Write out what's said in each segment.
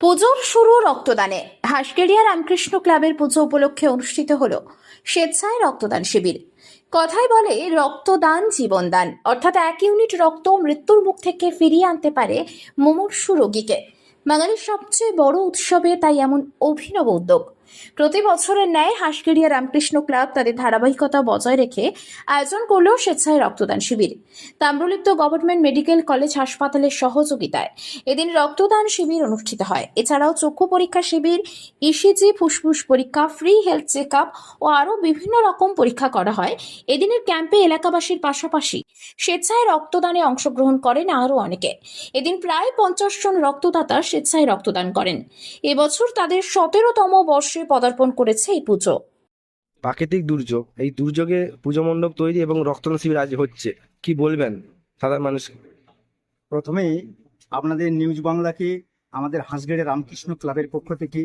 পুজোর শুরু রক্তদানে। হাঁসকেড়িয়া রামকৃষ্ণ ক্লাবের পুজো উপলক্ষে অনুষ্ঠিত হল স্বেচ্ছায় রক্তদান শিবির। কথায় বলে, রক্তদান জীবনদান অর্থাৎ এক ইউনিট রক্ত মৃত্যুর মুখ থেকে ফিরিয়ে আনতে পারে মুমূর্ষু রোগীকে। বাঙালির সবচেয়ে বড় উৎসবে তাই এমন অভিনব উদ্যোগ। প্রতি বছরের ন্যায় হাঁসকেড়িয়া রামকৃষ্ণ ক্লাব তাদের ধারাবাহিকতা বজায় রেখে আয়োজন করল স্বেচ্ছায় রক্তদান শিবির। তাম্রলিপ্ত গভর্নমেন্ট মেডিকেল কলেজ হাসপাতালের সহযোগিতায় এদিন রক্তদান শিবির অনুষ্ঠিত হয়। এছাড়াও চক্ষু পরীক্ষা শিবির ইসিজি ফুসফুস পরীক্ষা ফ্রি হেলথ চেক ও আরও বিভিন্ন রকম পরীক্ষা করা হয়। এদিনের ক্যাম্পে এলাকাবাসীর পাশাপাশি স্বেচ্ছায় রক্তদানে অংশগ্রহণ করেন আরও অনেকে। এদিন প্রায় পঞ্চাশ জন রক্তদাতা স্বেচ্ছায় রক্তদান করেন। এবছর তাদের সতেরোতম বর্ষে পদার্পণ করেছে এই পুজো। প্রাকৃতিক দুর্যোগ এই দুর্যোগে পুজো মণ্ডপ তৈরি এবং রক্তদান শিবির আজ হচ্ছে। কি বলবেন সাধারণ মানুষ? প্রথমেই আপনাদের নিউজ বাংলাকে আমাদের হাঁসগড়ের রামকৃষ্ণ ক্লাবের পক্ষ থেকে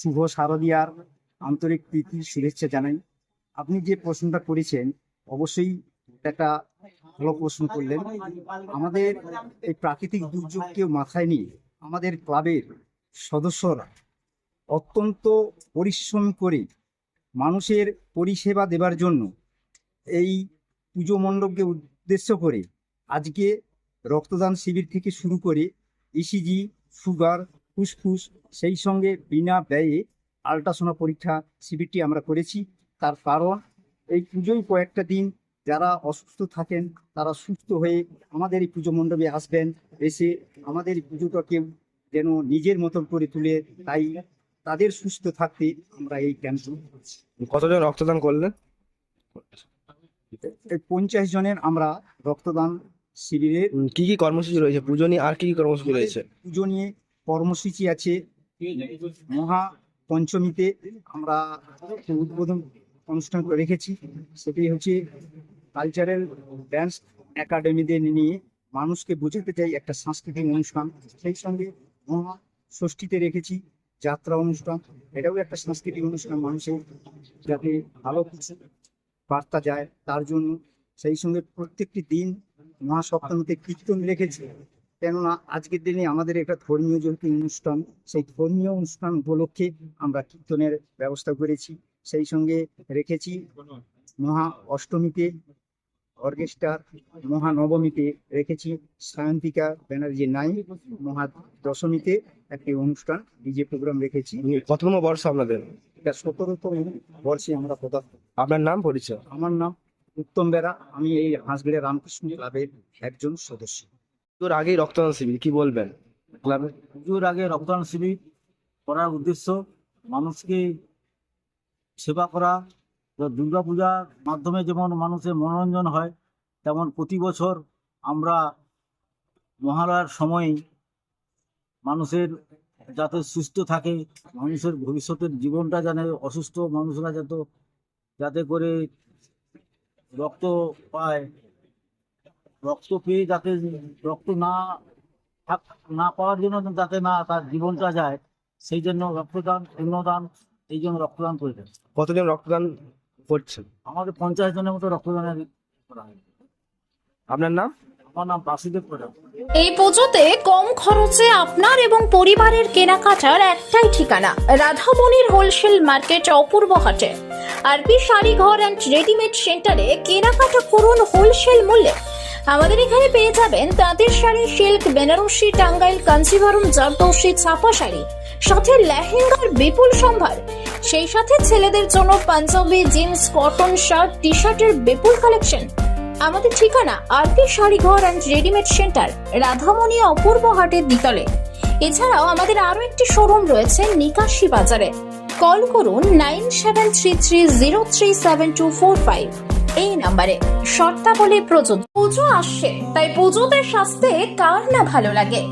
শুভ শারদিয়ার আন্তরিক প্রীতি শুভেচ্ছা জানাই। আপনি যে প্রশ্নটা করেছেন অবশ্যই একটা ভালো প্রশ্ন করলেন। আমাদের এই প্রাকৃতিক দুর্যোগকে মাথায় নিয়ে আমাদের ক্লাবের সদস্যরা অত্যন্ত পরিশ্রম করে মানুষের পরিষেবা দেবার জন্য এই পুজো মণ্ডপকে উদ্দেশ্য করে আজকে রক্তদান শিবির থেকে শুরু করে ইসিজি, সুগার, ফুসফুস সেই সঙ্গে বিনা ব্যয়ে আল্ট্রাসোনা পরীক্ষা শিবিরটি আমরা করেছি। তার কারণ এই পুজোয় কয়েকটা দিন যারা অসুস্থ থাকেন তারা সুস্থ হয়ে আমাদের এই পুজো মণ্ডপে আসবেন। এসে আমাদের পুজোটাকে যেন নিজের মতন করে তুলে তাই তাদের সুস্থ থাকতে আমরা এই ক্যাম্প কতজন রক্তদান করলেন? পঞ্চাশ জনের আমরা রক্তদান শিবিরে কি কি কর্মসূচি রয়েছে? পুজো নিয়ে আর কি কি কর্মসূচি রয়েছে? পুজো নিয়ে কর্মসূচি আছে। মহা পঞ্চমীতে আমরা উদ্বোধন অনুষ্ঠান করে রেখেছি। সেটি হচ্ছে কালচারাল ড্যান্স একাডেমিদের নিয়ে মানুষকে বোঝাতে চাই একটা সাংস্কৃতিক অনুষ্ঠান। সেই সঙ্গে মহা ষষ্ঠীতে রেখেছি। যাত্রা অনুষ্ঠান, এটাও একটা সাংস্কৃতিক অনুষ্ঠান, মানুষের যাতে ভালো কিছু বার্তা যায় তার জন্য। সেই সঙ্গে প্রত্যেকটি দিন মহাসপ্তমীতে কীর্তন রেখেছি। কেননা আজকের দিনে আমাদের একটা ধর্মীয় যেহেতু অনুষ্ঠান, সেই ধর্মীয় অনুষ্ঠান উপলক্ষে আমরা কীর্তনের ব্যবস্থা করেছি। সেই সঙ্গে রেখেছি মহা অষ্টমীতে অর্কেস্ট্রার মহানবমীতে রেখেছি সায়ন্তিকা ব্যানার্জি নাই মহা দশমীতে একটি অনুষ্ঠান ডিজে প্রোগ্রাম রেখেছি। প্রথম বর্ষ আপনাদের? এটা সতেরোতম বর্ষে আমরা পদার্থ আপনার নাম পরিচয়? আমার নাম উত্তম বেরা আমি এই হাঁসগড়ে রামকৃষ্ণ ক্লাবের একজন সদস্য। পুজোর আগেই রক্তদান শিবির কি বলবেন? ক্লাবে পুজোর আগে রক্তদান শিবির করার উদ্দেশ্য মানুষকে সেবা করা দুর্গা পূজার মাধ্যমে যেমন মানুষের মনোরঞ্জন হয়, তেমন প্রতি বছর আমরা মহালয়ার সময় মানুষের যাতে সুস্থ থাকে, মানুষের ভবিষ্যতের জীবনটা যেন অসুস্থ মানুষরা যাতে যাতে করে রক্ত পায়, রক্ত পেয়ে যাতে রক্ত না থাক- না পাওয়ার জন্য যাতে না তার জীবনটা যায়, সেই জন্য রক্তদান, অন্নদান, এই জন্য রক্তদান করে কতজন রক্তদান করছেন? আমাদের পঞ্চাশ জনের মতো রক্তদানের করা হয় আপনার নাম? আমার নাম বাসুদেব প্রধান। এই পুজোতে কম খরচে আপনার এবং পরিবারের কেনাকাটার একটাই ঠিকানা রাধামণির হোলসেল মার্কেট অপূর্ব হাটে। আরপি শাড়িঘর অ্যান্ড রেডিমেড সেন্টারে কেনাকাটা করুন হোলসেল মূল্যে। আমাদের এখানে পেয়ে যাবেন তাঁতের শাড়ি সিল্ক বেনারসি টাঙ্গাইল কাঞ্চিভরম জারদৌসি ছাপা শাড়ি। সাথে লেহেঙ্গার বিপুল সম্ভার। সেই সাথে ছেলেদের জন্য Punjabi, jeans, cotton shirt T শার্টের বিপুল কালেকশন আমাদের ঠিকানা RP Sharighar and readymade centre Radhamoni অপূর্ব হাটের দ্বিতলে। এছাড়াও আমাদের আরও একটি শোরুম রয়েছে নিকাশি বাজারে। কল করুন nine seven three three zero three seven two four five এই নাম্বারে শর্তাবলী প্রযোজ্য পুজো। আসছে, তাই পুজোতে সাজতে কার না ভালো লাগে?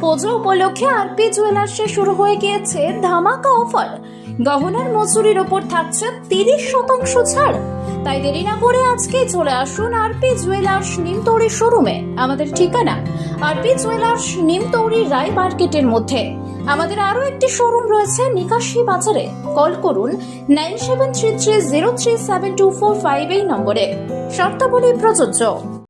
পুজো উপলক্ষে আরপি জুয়েলার্সে শুরু হয়ে গিয়েছে ধামাকা অফার। গহনার মজুরির ওপর থাকছে তিরিশ শতাংশ ছাড়। তাই দেরি না করে আজকে চলে আসুন আরপি জুয়েলার্স নিমতৌড়ি শোরুমে, আমাদের ঠিকানা আরপি জুয়েলার্স নিমতৌড়ি রায় মার্কেটের মধ্যে। আমাদের আরও একটি শোরুম রয়েছে নিকাশি বাজারে, কল করুন nine seven three three zero three seven two four five এই নম্বরে। শর্তাবলী প্রযোজ্য।